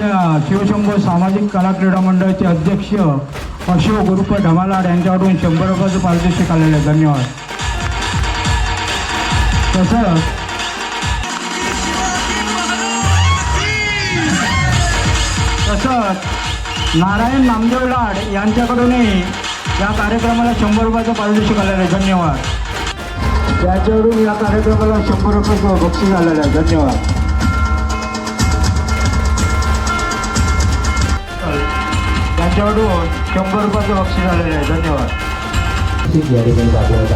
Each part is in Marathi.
आमच्या शिवशंभू सामाजिक कला क्रीडा मंडळाचे अध्यक्ष अशोक उर्फ ढमालाड यांच्याकडून शंभर रुपयाचं पारितोषिक आलेलं आहे. धन्यवाद. तसंच तसंच नारायण नामदेव लाड यांच्याकडूनही या कार्यक्रमाला शंभर रुपयाचं पारितोषिक आलेलं आहे. धन्यवाद. त्याच्यावरून या कार्यक्रमाला शंभर रुपयाचं बक्षीस आलेलं आहे. धन्यवाद. त्यांच्याकडून शंभर रुपयाचं बक्षीस आलेलं आहे. धन्यवाद. या ठिकाणी दाखवण्यात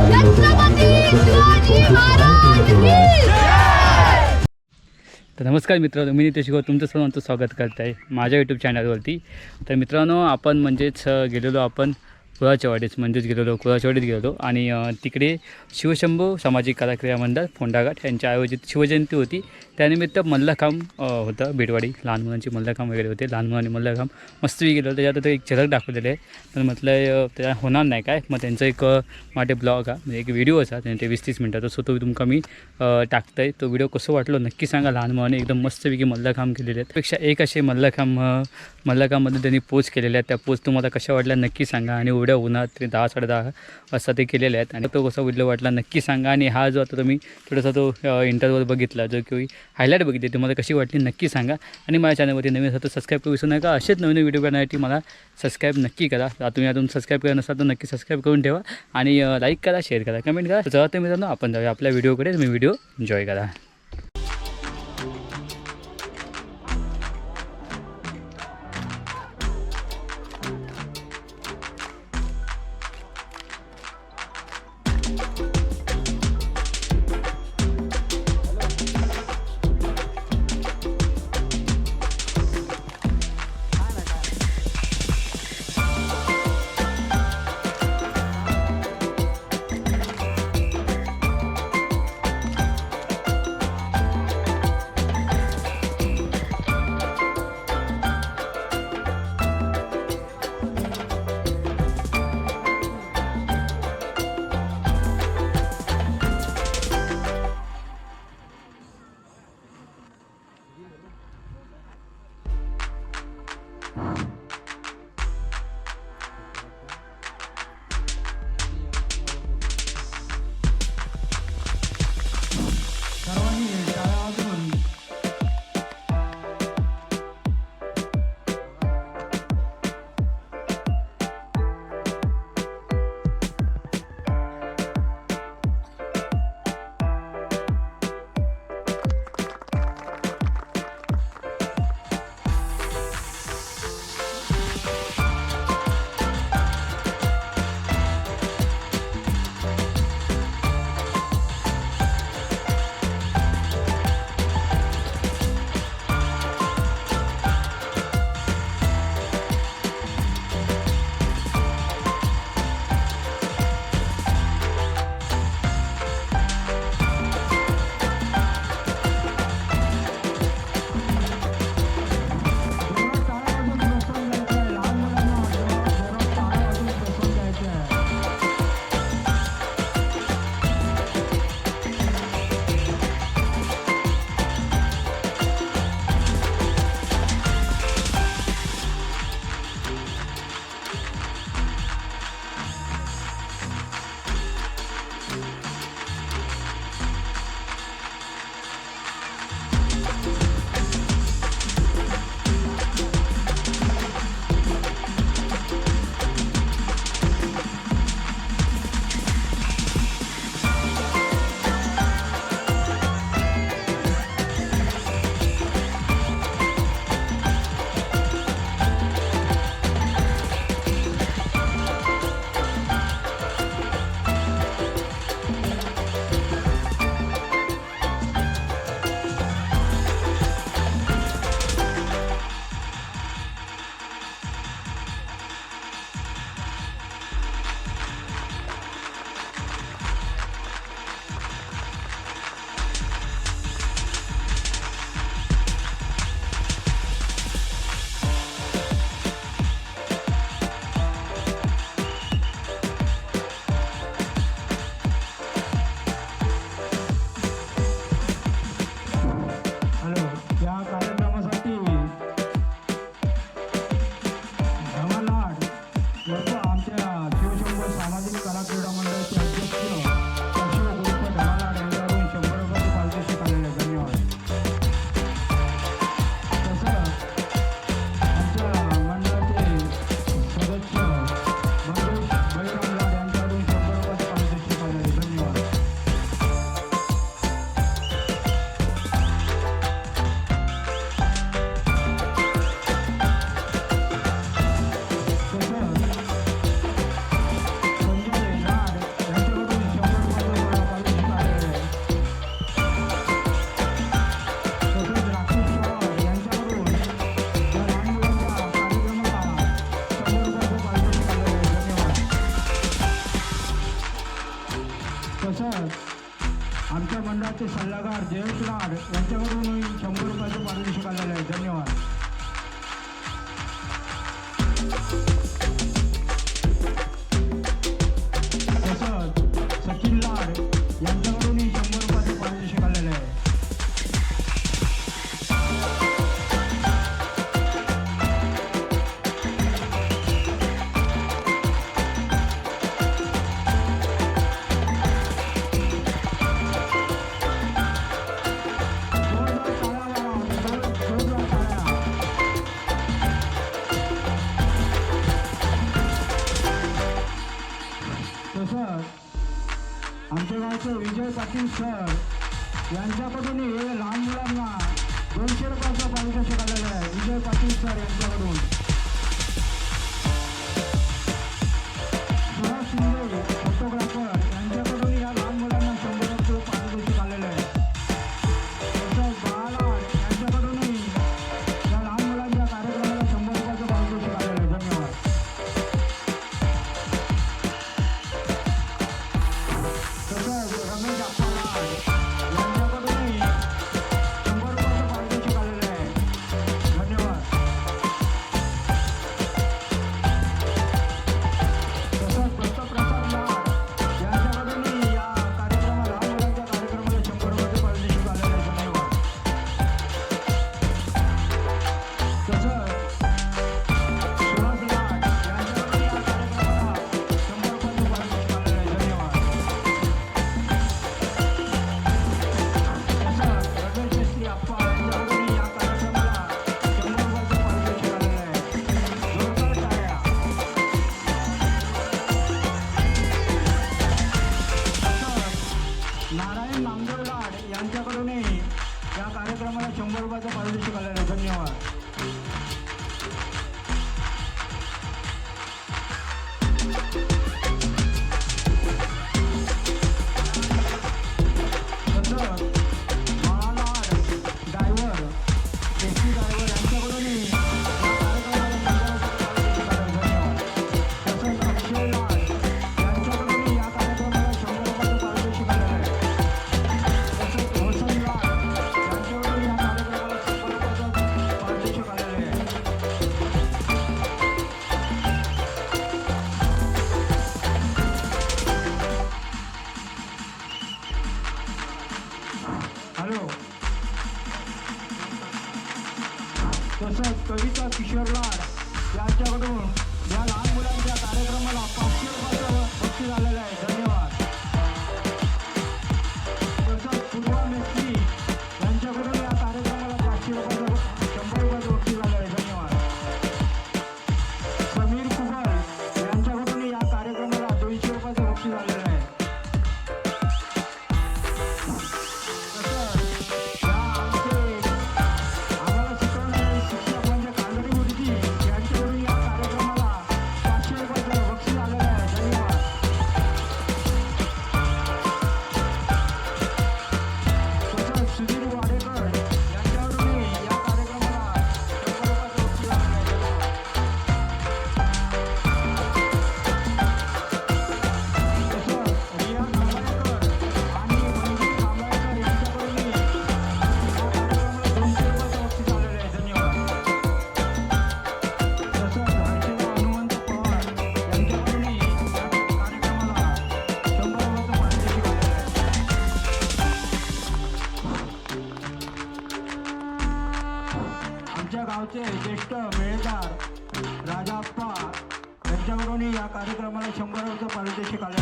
तर नमस्कार मित्रांनो मी नितेश गौर तुमचं सर्वांचं स्वागत करत आहे माझ्या यूट्यूब चॅनलवरती तर मित्रांनो आपण म्हणजेच गेलेलो आपण कुळाचेवाडीच म्हणजेच गेलेलो कुळाचेवाडीत गेलेलो. आणि तिकडे शिवशंभू सामाजिक कलाक्रिया मंडळ फोंडाघाट यांच्या आयोजित शिवजयंती होती. त्यानिमित्त मल्लखांब होतं बेटवाडी लहान मुलांची मल्लखांब वगैरे होते. लहान मुलांनी मल्लखांब मस्तपैकी केलं त्याच्यात आता एक झलक दाखवलेले आहे. तर म्हटलं त्या होणार नाही काय? मग त्यांचं एक माझे ब्लॉग हा म्हणजे एक व्हिडिओ असा त्याने ते वीस तीस मिनटाचा सो तो तुमका मी टाकतंय. तो व्हिडिओ कसं वाटलो नक्की सांगा. लहान मुलांनी एकदम मस्तपैकी मल्लखांब केलेले आहेत. पेक्षा एक असे मल्लखांब मल्लखांबमध्ये त्यांनी पोच केलेले आहेत. त्या पोच तुम्हाला कशा वाटल्या नक्की सांगा. आणि एवढ्या उन्हात ते दहा साडे दहा ते केलेले आहेत. आणि तो कसा व्हिडिओ वाटला नक्की सांगा. आणि हा जो आता तुम्ही थोडासा तो इंटरव्हल बघितला जो की हायलाईट बघितली तुम्हाला कशी वाटली नक्की सांगा. आणि माझ्या चॅनलवरती नवीन असं तर सबस्क्राईब करू विसरू नका. असेच नवीन व्हिडिओ करण्यासाठी मला सबस्क्राईब नक्की करा. तुम्ही अजून सबस्क्राईब करत नसाल तर नक्की सबस्क्राईब करून ठेवा. आणि लाईक करा शेअर करा कमेंट करा. जर तर मित्रांनो आपण जाऊया आपल्या व्हिडिओकडे तुम्ही व्हिडिओ एन्जॉय करा. मंडळाचे सल्लागार जयेश राड यांच्याकडून शंभर रुपयाचं पारितोषिक आलेलं आहे. धन्यवाद. विजय पाटील सर यांच्याकडून लहान मुलांना दोनशे रुपयाचा पारितोषिक आलेलं आहे. विजय पाटील सर यांच्याकडून.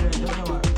对就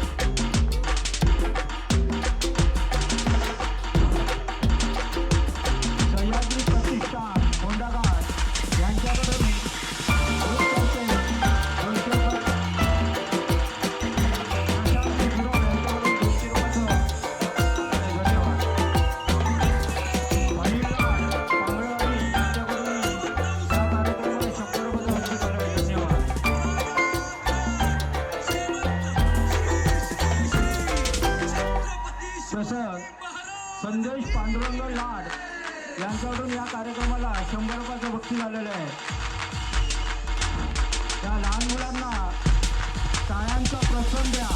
आव्हाड यांच्याकडून या कार्यक्रमाला शंभर रुपयाचं बक्षीस आलेलं आहे. त्या लहान मुलांना टाळ्यांचा प्रसंग द्या.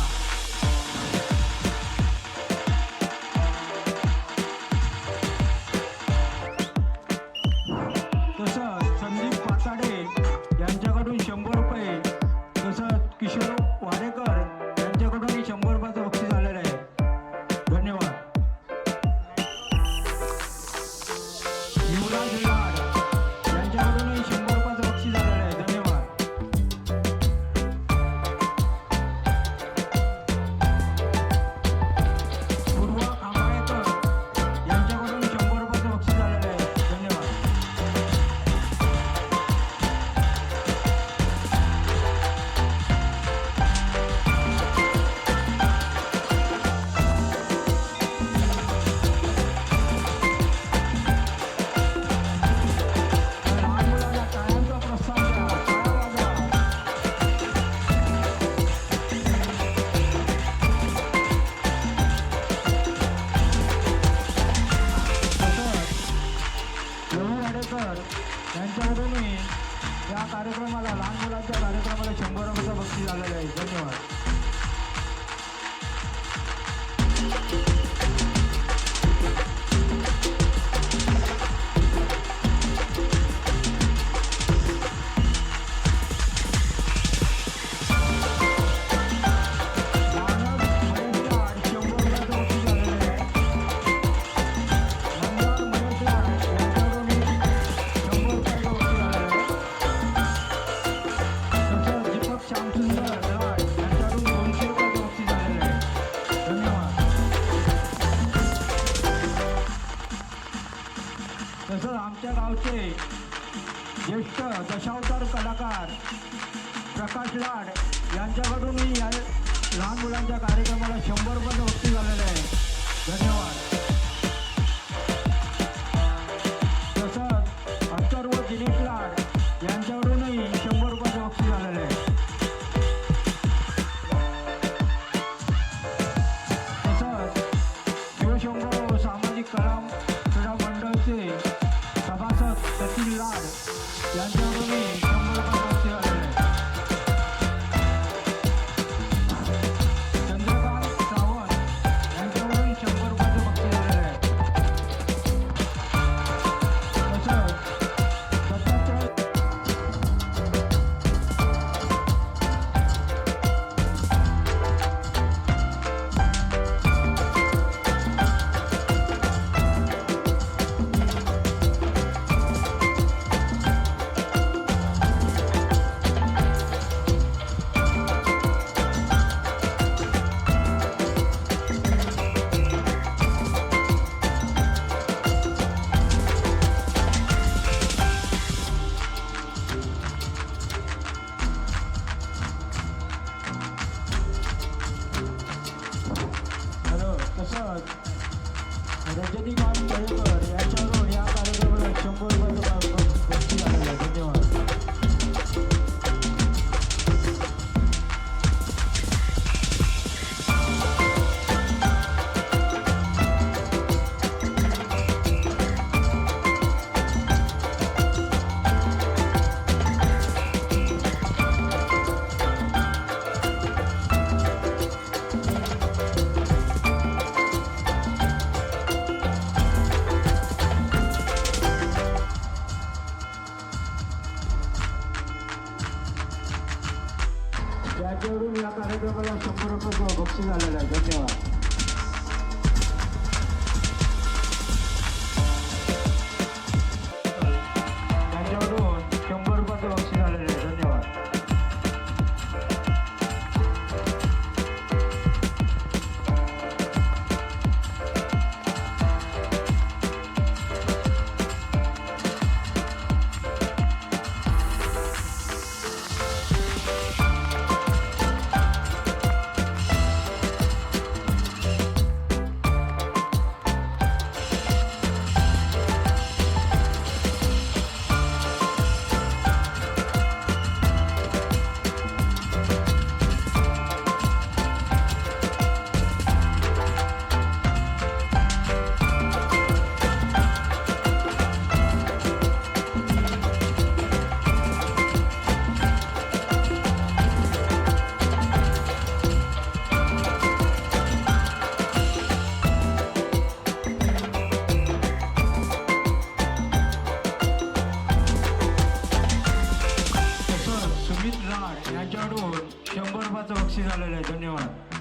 शंभर बक्षीस आलेलं आहे. धन्यवाद.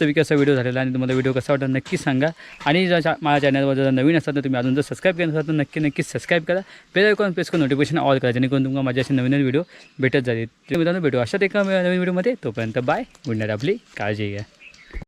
वास्तविक असा व्हिडिओ झालेला आणि तुम्हाला व्हिडिओ कसा वाटला नक्की सांगा. आणि जर माझ्या चॅनलवर जर नवीन असाल तर तुम्ही अजून जर सबस्क्राईब केलं असाल तर नक्की नक्की सबस्क्राईब करा. बेल आयकॉन प्रेस करून नोटिफिकेशन ऑल करा जेणेकरून तुम्हाला माझ्या असे नवीन नवीन व्हिडिओ भेटत जाईल मित्रांनो भेटू. अशाच एका नवीन व्हिडिओमध्ये तोपर्यंत बाय गुड नाईट आपली काळजी घ्या.